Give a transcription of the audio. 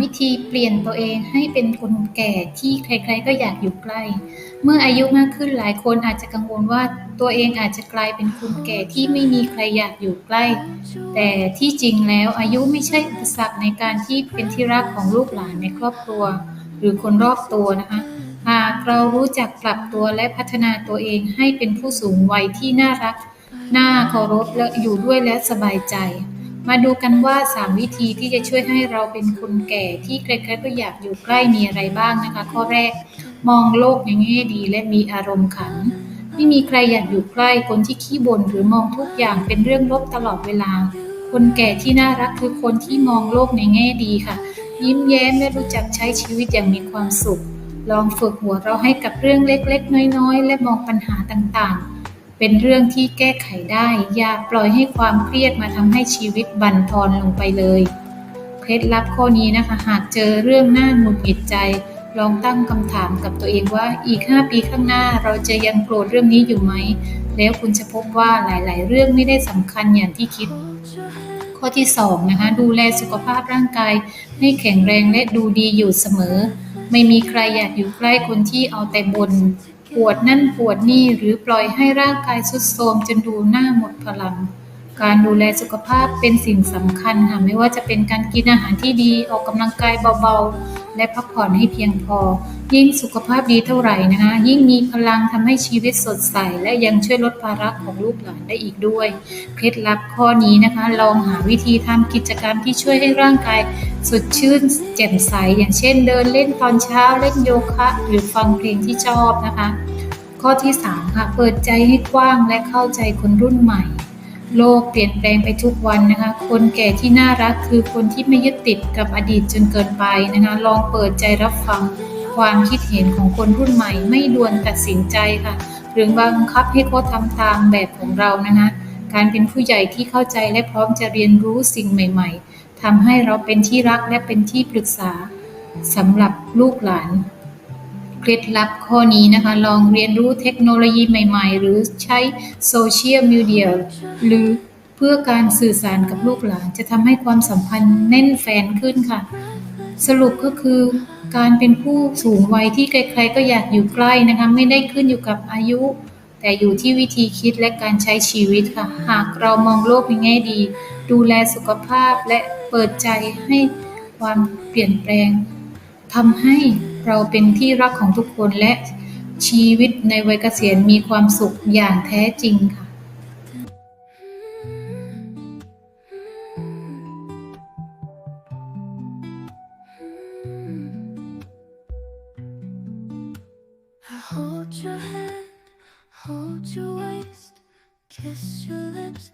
วิธีเปลี่ยนตัวเองให้เป็นคนแก่ที่ใครๆก็อยากอยู่ใกล้ เมื่ออายุมากขึ้นหลายคนอาจจะกังวลว่าตัวเองอาจจะกลายเป็นคนแก่ที่ไม่มีใครอยากอยู่ใกล้ แต่ที่จริงแล้วอายุไม่ใช่อุปสรรคในการที่เป็นที่รักของลูกหลานในครอบครัว หรือคนรอบตัวนะคะหากเรารู้จักปรับตัวและพัฒนาตัวเองให้เป็นผู้สูงวัยที่น่ารัก น่าเคารพและอยู่ด้วยและสบายใจ มาดูกันว่า 3 วิธีที่จะช่วยให้เราเป็นคนแก่ที่ใครๆก็อยากอยู่ใกล้มีอะไรบ้างนะคะ ข้อแรกมองโลกในแง่ดีและมีอารมณ์ขัน ไม่มีใครอยากอยู่ใกล้คนที่ขี้บ่นหรือมองทุกอย่างเป็นเรื่องลบตลอดเวลา คนแก่ที่น่ารักคือคนที่มองโลกในแง่ดีค่ะ ยิ้มแย้มและรู้จักใช้ชีวิตอย่างมีความสุข ลองฝึกหัวเราให้กับเรื่องเล็กๆ น้อยๆ และมองปัญหาต่างๆ เป็นเรื่องที่แก้ไขได้ อย่าปล่อยให้ความเครียดมาทำให้ชีวิตบั่นทอนลงไปเลย เคล็ดลับข้อนี้นะคะ หากเจอเรื่องน่าหงุดหงิดใจ ลองตั้งคำถามกับตัวเองว่าอีก 5 ปีข้างหน้าเราจะยังโกรธเรื่องนี้อยู่ไหม แล้วคุณจะพบว่าหลาย ๆ เรื่องไม่ได้สำคัญอย่างที่คิด ข้อที่2นะคะดูแลสุขภาพร่างกาย ให้แข็งแรงและดูดีอยู่เสมอ ไม่มีใครอยากอยู่ใกล้คนที่เอาแต่บน่น ปวดนั่นปวดนี่หรือปล่อยให้ร่างกายทรุดโทรมจนดูหน้าหมดพลัง การดูแลสุขภาพเป็นสิ่งสำคัญค่ะไม่ว่าจะเป็นการกินอาหารที่ดีออกกำลังกายเบาๆ และพักผ่อนให้เพียงพอ ยิ่งสุขภาพดีเท่าไหร่นะคะยิ่งมีพลังทำให้ชีวิตสดใส และยังช่วยลดภาระของลูกหลานได้อีกด้วย เคล็ดลับข้อนี้นะคะ ลองหาวิธีทำกิจกรรมที่ช่วยให้ร่างกายสดชื่นแจ่มใส อย่างเช่น เดินเล่นตอนเช้าเล่นโยคะ หรือฟังเพลงที่ชอบนะคะ ข้อที่ 3 ค่ะ เปิดใจให้กว้างและเข้าใจคนรุ่นใหม่โลกเปลี่ยนแปลงไปทุกวันนะคะ คนแก่ที่น่ารักคือคนที่ไม่ยึดติดกับอดีตจนเกินไปนะคะ ลองเปิดใจรับฟัง ความคิดเห็นของคนรุ่นใหม่ไม่ด่วนตัดสินใจค่ะ หรือบังคับให้เขาทำตามแบบของเรานะคะ การเป็นผู้ใหญ่ที่เข้าใจและพร้อมจะเรียนรู้สิ่งใหม่ ๆทำให้เราเป็นที่รักและเป็นที่ปรึกษาสำหรับลูกหลาน เคล็ดลับข้อนี้นะคะ ลองเรียนรู้เทคโนโลยีใหม่ ๆ หรือใช้โซเชียลมีเดียหรือเพื่อการสื่อสารกับลูกหลาน จะทำให้ความสัมพันธ์แน่นแฟนขึ้นค่ะ สรุปก็คือ การเป็นผู้สูงวัยที่ใครๆก็อยากอยู่ใกล้นะคะ ไม่ได้ขึ้นอยู่กับอายุ แต่อยู่ที่วิธีคิดและการใช้ชีวิตค่ะ หากเรามองโลกในแง่ดี ดูแลสุขภาพและเปิดใจให้ความเปลี่ยนแปลงทำให้เราเป็นที่รักของทุกคนและชีวิตในวัยเกษียณมีความสุขอย่างแท้จริงค่ะ hold your hand, hold your waist, kiss your lips,